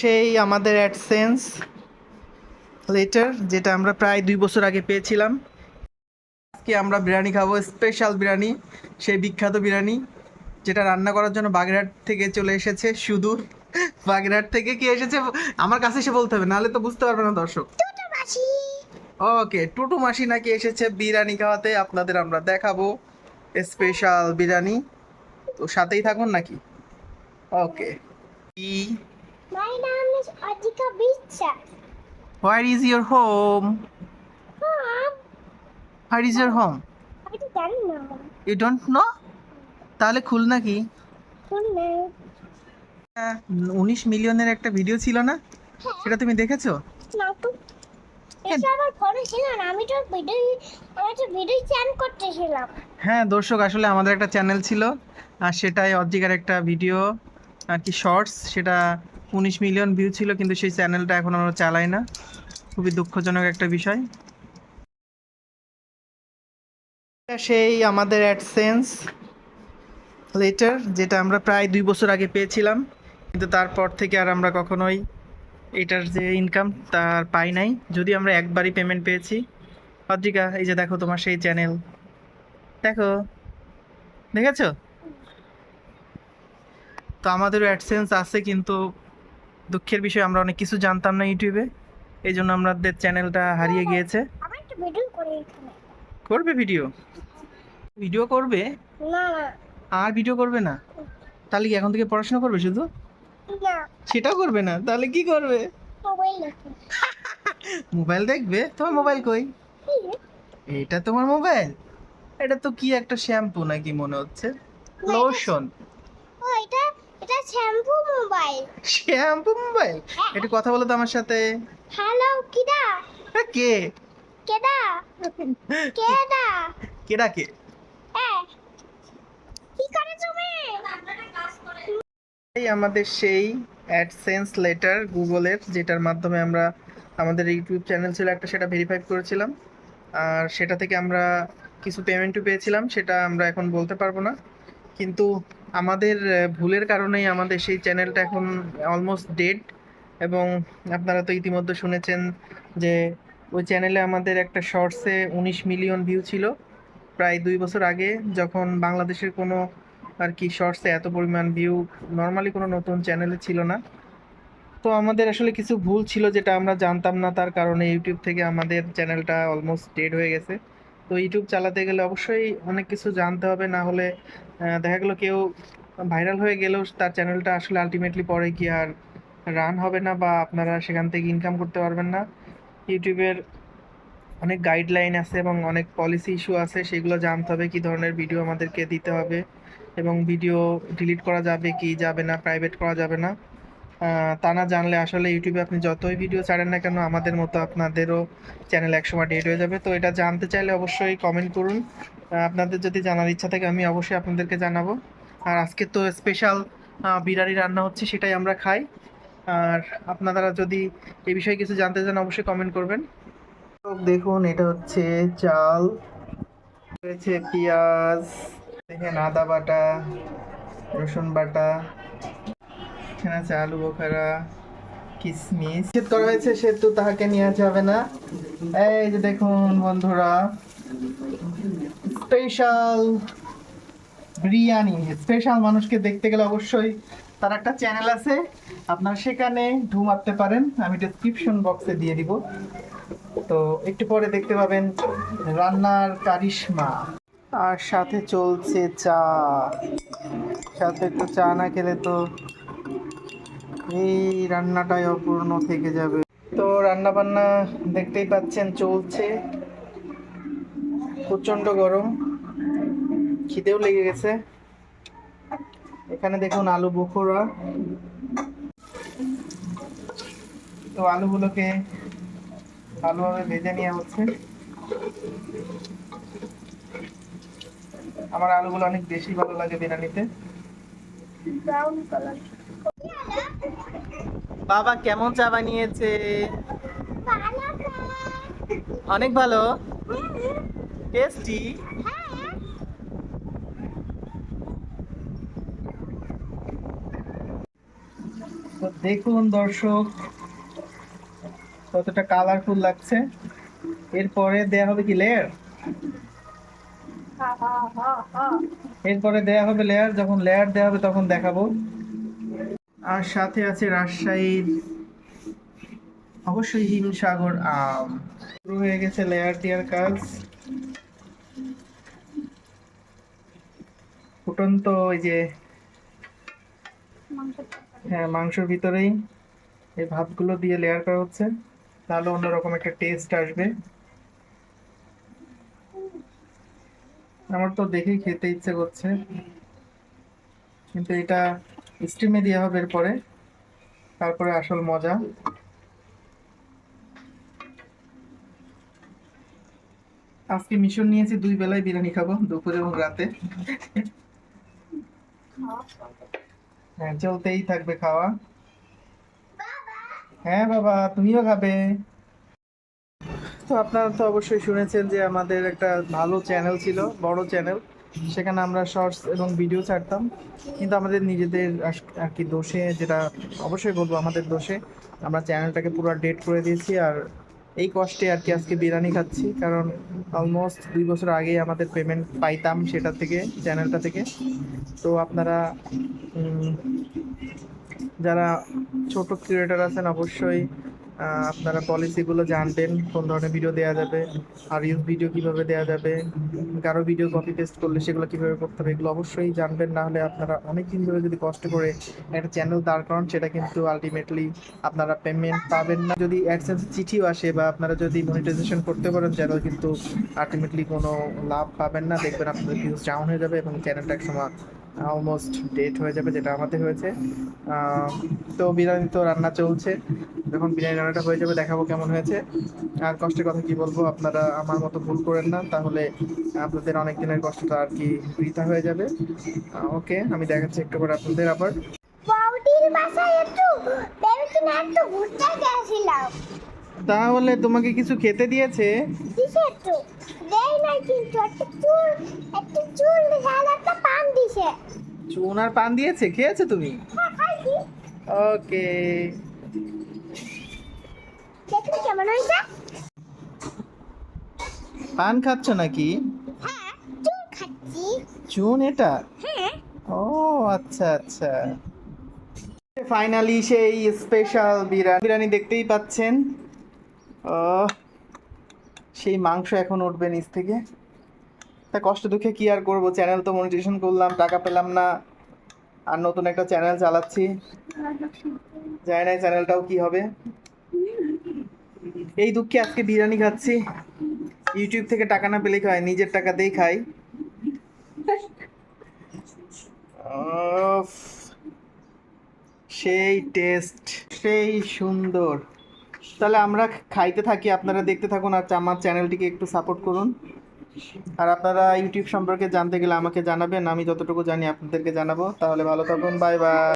সেই আমাদের AdSense letter যেটা আমরা প্রায় দুই বছর আগে পেয়েছিলাম। আজকে আমরা বিরিয়ানি খাব স্পেশাল বিরিয়ানি সেই বিখ্যাত বিরিয়ানি যেটা রান্না করার জন্য বাগেরহাট থেকে চলে এসেছে সুদূর। বাগেরহাট থেকে কি এসেছে? আমার কাছে এসে বলতে হবে নাহলে তো বুঝতে পারবে না দর্শক। ওকে টুটু মাসি নাকি এসেছে বিরিয়ানি খাওয়াতে আপনাদের আমরা দেখাবো স্পেশাল বিরিয়ানি। তো সাথেই থাকুন নাকি? Okay My name is Adhika Bicha. Where is your home Mom, where is your home I don't know. You don't know তাহলে খুল নাকি Don't know. উনিশ মিলিয়নের একটা ভিডিও ছিল না? সেটা তুমি দেখেছ? না তো। হ্যাঁ দর্শক আসলে আমাদের একটা চ্যানেল ছিল। আর সেটাই অর্জিকার একটা ভিডিও আর কি শর্টস সেটা উনিশ মিলিয়ন ভিউ ছিল, কিন্তু সেই চ্যানেলটা এখন আমরা চালাই না। খুবই দুঃখজনক একটা বিষয়। সেই আমাদের অ্যাডসেন্স লেটার যেটা আমরা প্রায় দুই বছর আগে পেয়েছিলাম, কিন্তু তারপর থেকে আর আমরা কখনোই এটার যে ইনকাম তার পাই নাই। যদি আমরা একবারই পেমেন্ট পেয়েছি। অদ্রিকা, এই যে দেখো তোমার সেই চ্যানেল দেখো, দেখেছ? তো আমাদেরও অ্যাডসেন্স আছে, কিন্তু দুঃখের বিষয় আমরা অনেক কিছু জানতাম না ইউটিউবে। এই জন্য আমাদের চ্যানেলটা হারিয়ে গিয়েছে। ভিডিও করে এখানে। করবে ভিডিও ভিডিও করবে? না। আর ভিডিও করবে না? তাহলে কি এখন থেকে পড়াশোনা করবে শুধু? সেটাও করবে না? তাহলে কি করবে? মোবাইল দেখো। মোবাইল দেখবে? তোমার মোবাইল কই? এটা তোমার মোবাইল? এটা তো কি একটা শ্যাম্পু নাকি মনে হচ্ছে? Lotion shampoo mobile. Shampoo mobile? একটু কথা বলো তো আমার সাথে। হ্যালো কিডা? কে? কেডা? কেডা? কেডা কে? কি করে তুমি? এই আমাদের সেই অ্যাডসেন্স লেটার গুগলের যেটার মাধ্যমে আমরা আমাদের ইউটিউব চ্যানেল ছিল একটা সেটা ভেরিফাই করেছিলাম। আর সেটা থেকে আমরা কিছু পেমেন্টও পেয়েছিলাম সেটা আমরা এখন বলতে পারব না। কিন্তু আমাদের ভুলের কারণেই আমাদের সেই চ্যানেলটা এখন অলমোস্ট ডেড এবং আপনারা তো ইতিমধ্যে শুনেছেন যে ওই চ্যানেলে আমাদের একটা শর্টসে উনিশ মিলিয়ন ভিউ ছিল। প্রায় দুই বছর আগে যখন বাংলাদেশের কোনো আর কি শর্টসে এত পরিমাণ ভিউ নর্মালি কোনো নতুন চ্যানেলে ছিল না। তো আমাদের আসলে কিছু ভুল ছিল যেটা আমরা জানতাম না, তার কারণে ইউটিউব থেকে আমাদের চ্যানেলটা অলমোস্ট ডেড হয়ে গেছে। তো ইউটিউব চালাতে গেলে অবশ্যই অনেক কিছু জানতে হবে, না হলে দেখা গেলো কেউ ভাইরাল হয়ে গেলেও তার চ্যানেলটা আসলে আলটিমেটলি পরে কি আর রান হবে না বা আপনারা সেখান থেকে ইনকাম করতে পারবেন না। ইউটিউবের অনেক গাইডলাইন আছে এবং অনেক পলিসি ইস্যু আছে, সেগুলো জানতে হবে, কী ধরনের ভিডিও আমাদেরকে দিতে হবে এবং ভিডিও ডিলিট করা যাবে কি যাবে না প্রাইভেট করা যাবে না। তা না জানলে আসলে ইউটিউবে আপনি যতই ভিডিও ছাড়েন না কেন, আমাদের মতো আপনাদেরও চ্যানেল একসময় ডেট হয়ে যাবে। তো এটা জানতে চাইলে অবশ্যই কমেন্ট করুন। আপনাদের যদি জানার ইচ্ছা থাকে, আমি অবশ্যই আপনাদেরকে জানাব। আর আজকে তো স্পেশাল বিরিয়ানি রান্না হচ্ছে, সেটাই আমরা খাই। আর আপনারা যদি এই বিষয়ে কিছু জানতে চান, অবশ্যই কমেন্ট করবেন। দেখুন, এটা হচ্ছে চাল, রয়েছে পেঁয়াজ, দেখেন আদা বাটা, রসুন বাটা। এখানে আছে, আলু, বোখারা কিশমিশ নিষেধ করা হয়েছে, সেহেতু তাহাকে নেওয়া যাবে না। এই যে দেখুন বন্ধুরা স্পেশাল বিরিয়ানি। স্পেশাল মানুষকে দেখতে গেলে অবশ্যই তার একটা চ্যানেল আছে। আপনারা সেখানে ঢু মারতে পারেন। আমি ডেসক্রিপশন বক্সে দিয়ে দিব। তো একটু পরে দেখতে পাবেন রান্নার কারিশমা। আর সাথে চলছে চা। সাথে একটু চা না খেলে তো এই রান্নাটাই অপূর্ণ থেকে যাবে। তো রান্না বান্না দেখতেই পাচ্ছেন চলছে। প্রচণ্ড গরম। খিদেও লেগে গেছে। এখানে দেখুন আলু বখোরা তো আলুগুলোকে ভালোভাবে ভেজে নেওয়া হচ্ছে। আমার আলুগুলো অনেক বেশি ভালো লাগে বিরিয়ানিতে। ব্রাউন কালার বাবা কেমন চা বানিয়েছে? অনেক ভালো। টেস্টি দেখুন দর্শক কতটা কালারফুল লাগছে। এরপরে দেয়া হবে কি লেয়ার এরপরে দেয়া হবে লেয়ার যখন লেয়ার দেয়া হবে তখন দেখাবো। আর সাথে আছে রাজশাহীর অবশ্যই হিমসাগর আম। শুরু হয়ে গেছে লেয়ার দেওয়ার কাজ। ফুটন্ত ওই যে হ্যাঁ মাংসের ভিতরেই এই ভাতগুলো দিয়ে লেয়ার করা হচ্ছে। তাহলে অন্যরকম একটা টেস্ট আসবে। আমার তো দেখেই খেতে ইচ্ছে করছে। কিন্তু এটা স্টিমে দেওয়া হবে এরপরে। তারপরে আসল মজা। আজকে মিশন নিয়েছি, দুই বেলায় বিরিয়ানি খাব, দুপুরে এবং রাতে। হ্যাঁ চলতেই থাকবে খাওয়া। হ্যাঁ বাবা, তুমিও খাবে। তো আপনারা তো অবশ্যই শুনেছেন যে আমাদের একটা ভালো চ্যানেল ছিল, বড় চ্যানেল। সেখানে আমরা শর্টস এবং ভিডিও ছাড়তাম। কিন্তু আমাদের নিজেদের আর কি দোষে, যেটা অবশ্যই বলব আমাদের দোষে, আমরা চ্যানেলটাকে পুরো ডেট করে দিয়েছি আর এই কষ্টে আর কি আজকে বিরিয়ানি খাচ্ছি। কারণ অলমোস্ট দুই বছর আগেই আমাদের পেমেন্ট পাইতাম সেটা থেকে চ্যানেলটা থেকে। তো আপনারা যারা ছোট ক্রিয়েটার আছেন অবশ্যই আপনারা পলিসিগুলো জানবেন, কোন ধরনের ভিডিও দেওয়া যাবে, আর ইউজ ভিডিও কীভাবে দেওয়া যাবে, কারও ভিডিও কপি পেস্ট করলে সেগুলো কীভাবে করতে হবে, এগুলো অবশ্যই জানবেন, না হলে আপনারা অনেক দিন ধরে যদি কষ্ট করে একটা চ্যানেল দাঁড় করান, সেটা কিন্তু আলটিমেটলি আপনারা পেমেন্ট পাবেন না। যদি অ্যাডসেন্স চিঠিও আসে বা আপনারা যদি মনিটাইজেশন করতে পারেন চ্যানেল কিন্তু আলটিমেটলি কোনো লাভ পাবেন না। দেখবেন আপনাদের ভিউজ ডাউন হয়ে যাবে এবং চ্যানেলটা এক সময় অলমোস্ট ডেট হয়ে যাবে যেটা আমাদের হয়েছে। তো বিরিয়ানি তো রান্না চলছে। যখন বিরিয়ানি রান্নাটা হয়ে যাবে দেখাবো কেমন হয়েছে। আর কষ্টের কথা কি বলব আপনারা আমার মতো ভুল করেন না। তাহলে আপনাদের অনেক দিনের কষ্টটা আর কি বৃথা হয়ে যাবে। ওকে আমি দেখাচ্ছি একটু করে আপনাদের আবার। তাহলে তোমাকে কিছু খেতে দিয়েছে? একটু। দেই নাই কিন্তু একটা চুল একটা চুল একটা দিছে চুন আর পান দিয়েছে খেয়েছে তুমি? হ্যাঁ ওকে। দেখলে কেমন হয়েছে। পান খাচ্ছ নাকি? হ্যাঁ চুন এটা? হ্যাঁ। ও আচ্ছা আচ্ছা। ফাইনালি সেই স্পেশাল বিরিয়ানি বিরিয়ানি দেখতেই পাচ্ছেন। ও সেই মাংস এখন উঠবে নিচ থেকে। তা কষ্ট দুঃখে কি আর করব? চ্যানেল তো মনিটেশন করলাম, টাকা পেলাম না। আর নতুন একটা চ্যানেল চালাচ্ছি। জানি না চ্যানেলটাও কি হবে। এই দুঃখে আজকে বিরিয়ানি খাচ্ছি। ইউটিউব থেকে টাকা না পেলে খাই, নিজের টাকা টাকাতেই খাই। সেই টেস্ট সেই সুন্দর। তাহলে আমরা খাইতে থাকি, আপনারা দেখতে থাকুন আর আমার চ্যানেলটিকে একটু সাপোর্ট করুন। আর আপনারা ইউটিউব সম্পর্কে জানতে গেলে আমাকে জানাবেন, আমি যতটুকু জানি আপনাদেরকে জানাব। তাহলে ভালো থাকুন, বাই বাই।